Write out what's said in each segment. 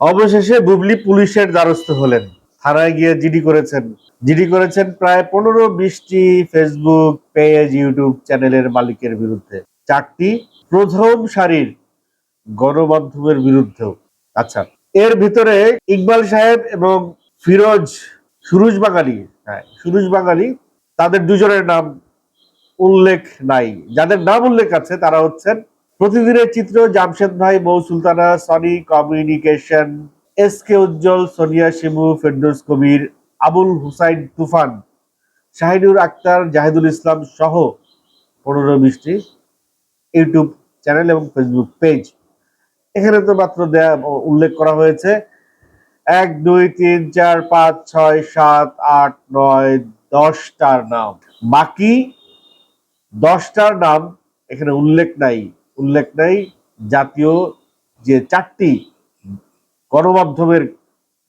অবশেষে বুবলি পুলিশের দ্বারস্থ হলেন। থানায় গিয়ে জিডি করেছেন। জিডি করেছেন প্রায় পনেরো বিশটি ফেসবুক পেজ, ইউটিউব চ্যানেলের মালিকের বিরুদ্ধে। চারটি প্রথম সারির গণমাধ্যমের বিরুদ্ধেও। আচ্ছা এর ভিতরে ইকবাল সাহেব এবং ফিরোজ সুরুজ বাঙালি হ্যাঁ সুরুজ বাঙালি তাদের দুজনের নাম উল্লেখ নাই। যাদের নাম উল্লেখ আছে, তারা হচ্ছেন প্রতিদিনের চিত্র, জামশেদ ভাই, Mou Sultana, Sony communication, S K Ujjwal, Sonia Shimu, Ferdous Kabir, Abul Hussain Tufan, Shahinur Akter, Zahidul Islam সহ পনেরো বিশটি ইউটিউব চ্যানেল এবং ফেসবুক পেজ। এখানে তো মাত্র দেয়া, উল্লেখ করা হয়েছে। এক, দুই, তিন, চার, পাঁচ, ছয়, সাত, আট, নয়, দশটার নাম। বাকি দশটার নাম এখানে উল্লেখ নাই। উল্লেখ নাই, জাতীয় যে চারটি গণমাধ্যমের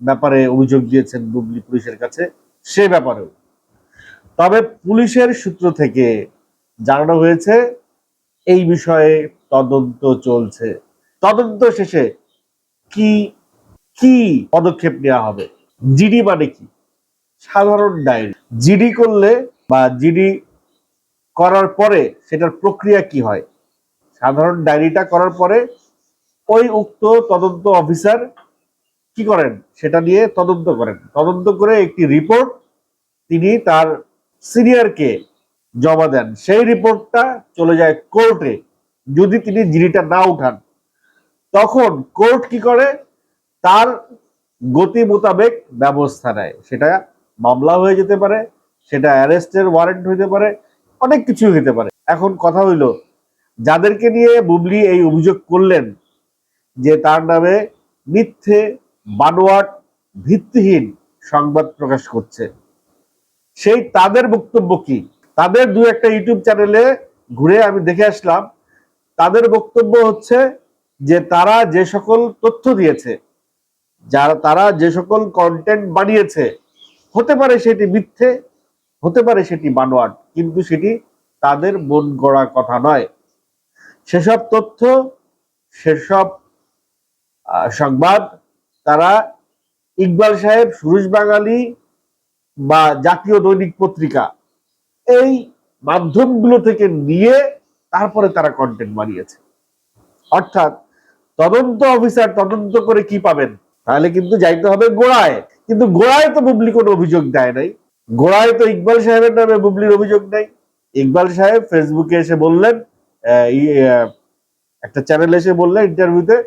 ব্যাপারে অভিযোগ দিয়েছেন বুবলি পুলিশের কাছে, সে ব্যাপারেও। তবে পুলিশের সূত্র থেকে জানানো হয়েছে, এই বিষয়ে তদন্ত চলছে। তদন্ত শেষে কি কি পদক্ষেপ নেওয়া হবে? জিডি মানে কি? সাধারণ ডায়েরি। জিডি করলে বা জিডি করার পরে সেটার প্রক্রিয়া কি হয়? সাধারণ ডায়েরিটা করার পরে ওই উক্ত তদন্ত অফিসার কি করেন? সেটা নিয়ে তদন্ত করেন। তদন্ত করে একটি রিপোর্ট তিনি তার সিনিয়রকে জমা দেন। সেই রিপোর্টটা চলে যায় কোর্টে। যদি তিনি জিডিটা না উঠান, তখন কোর্ট কি করে? তার গতি মোতাবেক ব্যবস্থা নেয়। সেটা মামলা হয়ে যেতে পারে, সেটা অ্যারেস্টের ওয়ারেন্ট হইতে পারে, অনেক কিছু হইতে পারে। এখন কথা হইল যাদেরকে নিয়ে বুবলি এই অভিযোগ করলেন যে তার নামে মিথ্যে, বানোয়াট, ভিত্তিহীন সংবাদ প্রকাশ করছে। সেই তাদের বক্তব্য কি? তাদের দু একটা ইউটিউব চ্যানেলে ঘুরে আমি দেখে আসলাম, তাদের বক্তব্য হচ্ছে যে তারা যে সকল তথ্য দিয়েছে যারা তারা যে সকল কন্টেন্ট বানিয়েছে, হতে পারে সেটি মিথ্যে, হতে পারে সেটি বানোয়াট, কিন্তু সেটি তাদের মন গড়া কথা নয়। সেসব তথ্য, সেসব সংবাদ তারা ইকবাল সাহেব সুরুজ বাঙালি বা জাতীয় দৈনিক পত্রিকা এই মাধ্যমগুলো থেকে নিয়ে তারপরে তারা কন্টেন্ট বানিয়েছে। অর্থাৎ তদন্ত অফিসার তদন্ত করে কি পাবেন? তাহলে কিন্তু যাইতে হবে গোড়ায়। কিন্তু গোড়ায় তো বুবলি কোনো অভিযোগ দেয় নাই। গোড়ায় তো ইকবাল সাহেবের নামে বুবলির অভিযোগ নাই। ইকবাল সাহেব ফেসবুকে এসে বললেন একটা চ্যানেল এসে বললেন ইন্টারভিউতে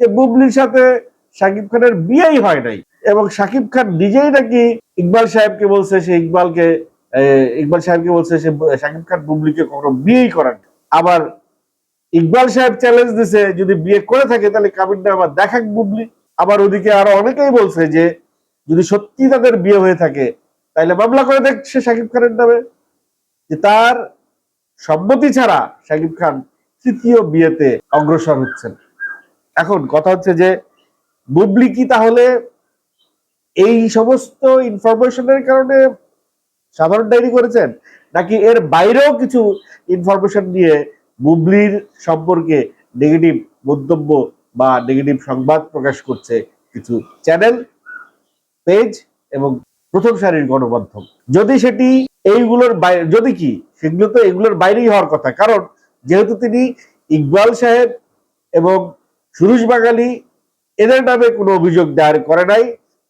যে বুবলির সাথে শাকিব খানের বিয়েই হয় নাই। এবং শাকিব খান নিজেই নাকি ইকবাল সাহেবকে বলছে সে ইকবালকে ইকবাল সাহেবকে বলছে সে শাকিব খান বুবলিকে কখনো বিয়েই করেন আবার ইকবাল সাহেব চ্যালেঞ্জ দিছে, যদি বিয়ে করে থাকে তাহলে কাবিনটা আবার দেখাক বুবলি। আবার ওদিকে আরও অনেকেই বলছে যে যদি সত্যি তাদের বিয়ে হয়ে থাকে, তাহলে মামলা করে দেখছে শাকিব খানের নামে। যে তার সম্মতি ছাড়া শাকিব খান তৃতীয় বিয়েতে অগ্রসর হচ্ছেন। এখন কথা হচ্ছে যে, বুবলি কি তাহলে এই সমস্ত ইনফরমেশনের কারণে সাধারণ ডায়েরি করেছেন? নাকি এর বাইরেও কিছু ইনফরমেশন দিয়ে বুবলির সম্পর্কে নেগেটিভ মন্তব্য বা নেগেটিভ সংবাদ প্রকাশ করছে কিছু চ্যানেল, পেজ এবং প্রথম সারির গণমাধ্যম? যদি সেটি এইগুলোর বাইরে যদি কি সেগুলো তো এগুলোর বাইরেই হওয়ার কথা। কারণ যেহেতু তিনি ইকবাল সাহেব এবং সুরুজ বাঙালি, এদের নামে কোনো অভিযোগ দায়ের করে নাই।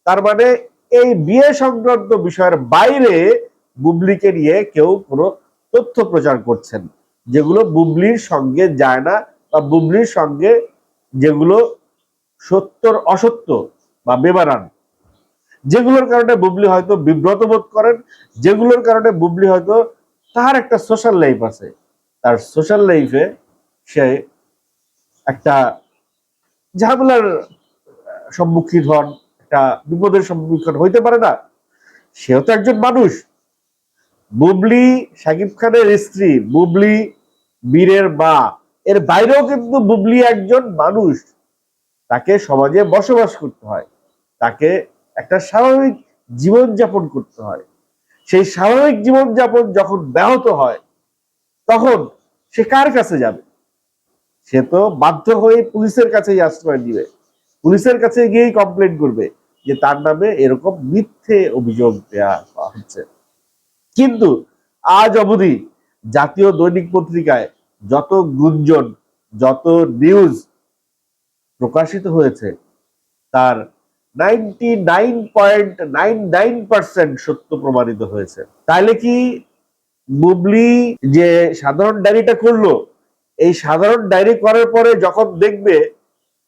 তার মানে এই বিয়ে সংক্রান্ত বিষয়ের বাইরে বুবলিকে নিয়ে কেউ কোনো তথ্য প্রচার করছেন। যেগুলো বুবলির সঙ্গে যায় না বা বুবলির সঙ্গে যেগুলো সত্যর অসত্য বা বেমানান। যেগুলোর কারণে বুবলি হয়তো বিব্রত বোধ করেন, যেগুলোর কারণে বুবলি হয়তো তার একটা সোশ্যাল লাইফ আছে। তার সোশ্যাল লাইফে সে একটা ঝামেলার সম্মুখীন হন, একটা বিপদের সম্মুখীন হইতে পারে না। সেও তো একজন মানুষ। বুবলি সাকিব খানের স্ত্রী, বুবলি বীরের মা। এর বাইরেও কিন্তু বুবলি একজন মানুষ। তাকে সমাজে বসবাস করতে হয়। তাকে একটা স্বাভাবিক জীবনযাপন করতে হয়। সেই স্বাভাবিক জীবনযাপন যখন ব্যাহত হয়, তখন সে কার কাছে যাবে? সে তো বাধ্য হয়ে পুলিশের কাছেই আশ্রয় দিবে পুলিশের কাছে গিয়েই কমপ্লেন করবে যে তার নামে এরকম মিথ্যে অভিযোগ দেওয়া হচ্ছে। কিন্তু আজ অবধি জাতীয় দৈনিক পত্রিকায় যত গুঞ্জন, যত নিউজ প্রকাশিত হয়েছে, তার ninety nine point nine nine percent সত্য প্রমাণিত হয়েছে। তাইলে কি বুবলি যে সাধারণ ডায়েরিটা করল এই সাধারণ ডায়েরি করার পরে যখন দেখবে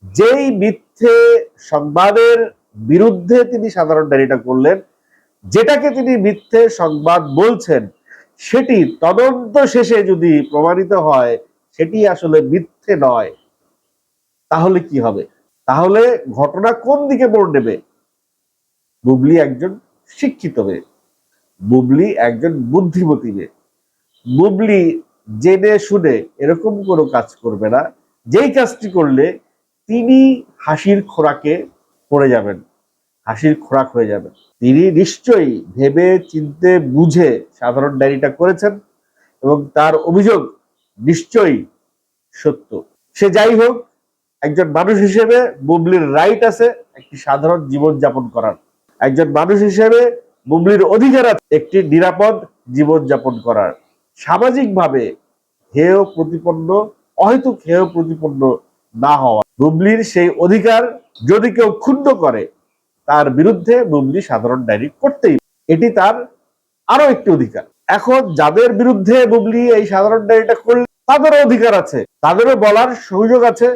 যেই মিথ্যে সংবাদের বিরুদ্ধে তিনি সাধারণ ডায়েরিটা করলেন, যেটাকে তিনি মিথ্যে সংবাদ বলছেন, সেটি তদন্ত শেষে যদি প্রমাণিত হয়, সেটি আসলে মিথ্যে নয়। তাহলে কি হবে? তাহলে ঘটনা কোন দিকে মোড় নেবে? বুবলি একজন শিক্ষিত মেয়ে। বুবলি একজন বুদ্ধিমতী মেয়ে। বুবলি জেনে শুনে এরকম কোনো কাজ করবে না। যেই কাজটি করলে তিনি হাসির খোরাকে পড়ে যাবেন, হাসির খোরাক হয়ে যাবেন। তিনি নিশ্চয়ই ভেবে চিনতে বুঝে সাধারণ ডায়েরিটা করেছেন এবং তার অভিযোগ নিশ্চয়ই সত্য। সে যাই হোক একজন মানুষ হিসেবে বুবলির রাইট আছে, একটি সাধারণ জীবন যাপন করার। একজন মানুষ হিসেবে বুবলির অধিকার আছে, একটি নিরাপদ জীবন যাপন করার। সামাজিকভাবে হেয় প্রতিপন্ন, অহেতুক হেয় প্রতিপন্ন না হওয়া। বুবলির সেই অধিকার যদি কেউ ক্ষুণ্ণ করে, তার বিরুদ্ধে বুবলি সাধারণ ডায়েরি করতেই এটি তার আরও একটি অধিকার। এখন যাদের বিরুদ্ধে বুবলি এই সাধারণ ডায়েরিটা করলে, তাদেরও অধিকার আছে, তাদেরও বলার সুযোগ আছে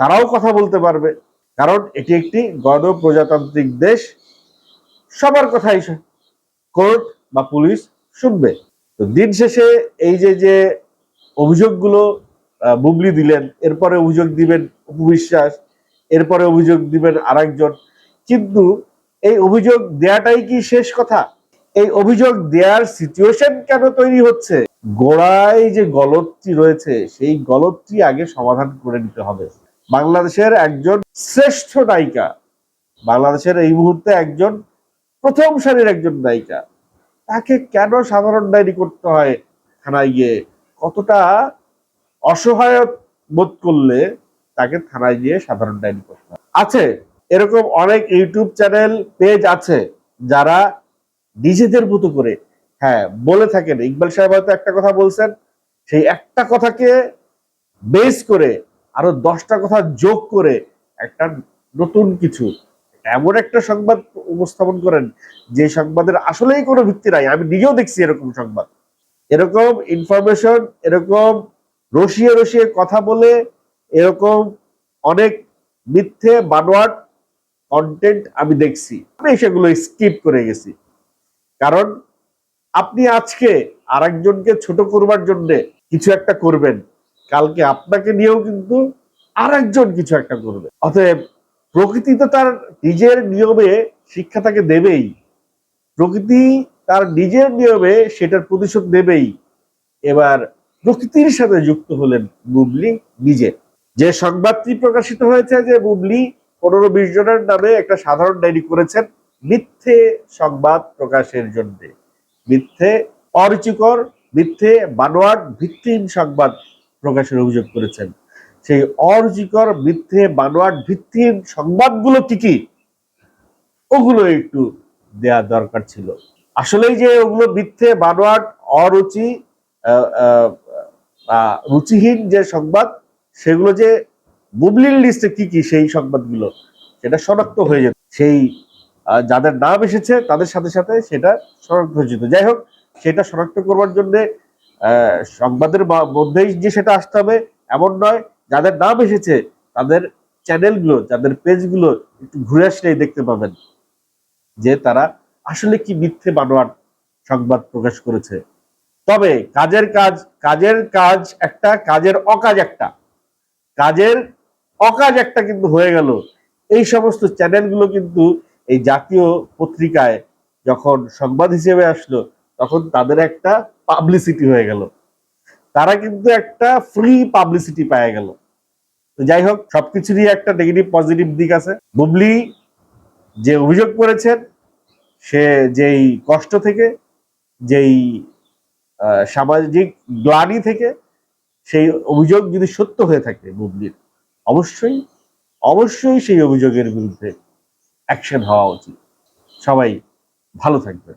তারাও কথা বলতে পারবে। কারণ এটি একটি গণ প্রজাতান্ত্রিক দেশ। সবার কথাই কোর্ট বা পুলিশ শুনবে। তো দিন শেষে এই যে যে অভিযোগগুলো বুবলি দিলেন, এরপরে অভিযোগ দিবেন উপবিশ্বাস এরপরে অভিযোগ দিবেন আরেকজন। কিন্তু এই অভিযোগ দেয়াটাই কি শেষ কথা? এই অভিযোগ দেওয়ার সিচুয়েশন কেন তৈরি হচ্ছে? গোড়ায় যে গলতটি রয়েছে, সেই গলতটি আগে সমাধান করে নিতে হবে। বাংলাদেশের একজন শ্রেষ্ঠ নায়িকা। বাংলাদেশের এই মুহূর্তে একজন প্রথম সারির একজন নায়িকা। তাকে কেন সাধারণ ডায়েরি করতে হয় থানায় গিয়ে? কতটা অসহায় বোধ করলে তাকে থানায় গিয়ে সাধারণ ডায়েরি করতে হয়? আছে, এরকম অনেক ইউটিউব চ্যানেল, পেজ আছে যারা নিজেদের মতো করে হ্যাঁ বলে থাকেন। ইকবাল সাহেব হয়তো একটা কথা বলছেন, সেই একটা কথাকে বেস করে আরও দশটা কথা যোগ করে একটা নতুন কিছু। এমন একটা সংবাদ উপস্থাপন করেন যে সংবাদের আসলেই কোনো ভিত্তি নাই। আমি নিজেও দেখছি এরকম সংবাদ। এরকম ইনফরমেশন এরকম রসিয়ে রসিয়ে কথা বলে, এরকম অনেক মিথ্যে, বানোয়াট কন্টেন্ট আমি দেখছি। আমি সেগুলো স্কিপ করে গেছি। কারণ আপনি আজকে আরেকজনকে ছোট করবার জন্য কিছু একটা করবেন। কালকে আপনাকে নিয়েও কিন্তু আরেকজন কিছু একটা করবে। অতএব প্রকৃতি তো তার নিজের নিয়মে শিক্ষা তাকে দেবেই। প্রকৃতি তার নিজের নিয়মে সেটার প্রতিশোধ দেবেই এবার প্রকৃতির সাথে যুক্ত হলেন বুবলি নিজে। যে সংবাদটি প্রকাশিত হয়েছে যে বুবলি পনেরো বিশ জনের নামে একটা সাধারণ ডায়েরি করেছেন মিথ্যে সংবাদ প্রকাশের জন্য। মিথ্যে অরুচিকর, মিথ্যে বানোয়াট, ভিত্তিহীন সংবাদ প্রকাশের অভিযোগ করেছেন। সেই অরুচিকর মিথ্যে বানোয়াট ভিত্তিহীন সংবাদগুলো কি কি? ওগুলো একটু দেয়া দরকার ছিল। আসলেই যে ওগুলো মিথ্যে, বানোয়াট, অরুচি রুচিহীন যে সংবাদ, সেগুলো যে বুবলির লিস্টে কি কি সেই সংবাদগুলো, সেটা শনাক্ত হয়ে যেত। সেই যাদের নাম এসেছে, তাদের সাথে সাথে সেটা শনাক্ত হয়ে যেত। যাই হোক, সেটা শনাক্ত করবার জন্য সংবাদের মধ্যেই যে সেটা আসতে হবে, এমন নয়। যাদের নাম এসেছে, তাদের চ্যানেলগুলো, যাদের পেজগুলো একটু ঘুরে আসলেই দেখতে পাবেন যে তারা আসলে কি মিথ্যে বানোয়াট সংবাদ প্রকাশ করেছে। তবে কাজের কাজ কাজের কাজ একটা, কাজের অকাজ একটা। কাজের অকাজ একটা কিন্তু হয়ে গেল। এই সমস্ত চ্যানেলগুলো কিন্তু এই জাতীয় পত্রিকায় যখন সংবাদ হিসেবে আসলো তখন তাদের একটা পাবলিসিটি হয়ে গেল। তারা কিন্তু একটা ফ্রি পাবলিসিটি পেয়ে গেল। তো যাই হোক, সবকিছুরই একটা নেগেটিভ পজিটিভ দিক আছে। বুবলি যে অভিযোগ করেছেন, সে যেই কষ্ট থেকে, যেই সামাজিক গ্লানি থেকে, সেই অভিযোগ যদি সত্য হয়ে থাকে বুবলির, অবশ্যই অবশ্যই সেই অভিযোগের বিরুদ্ধে অ্যাকশন হওয়া উচিত। সবাই ভালো থাকবেন।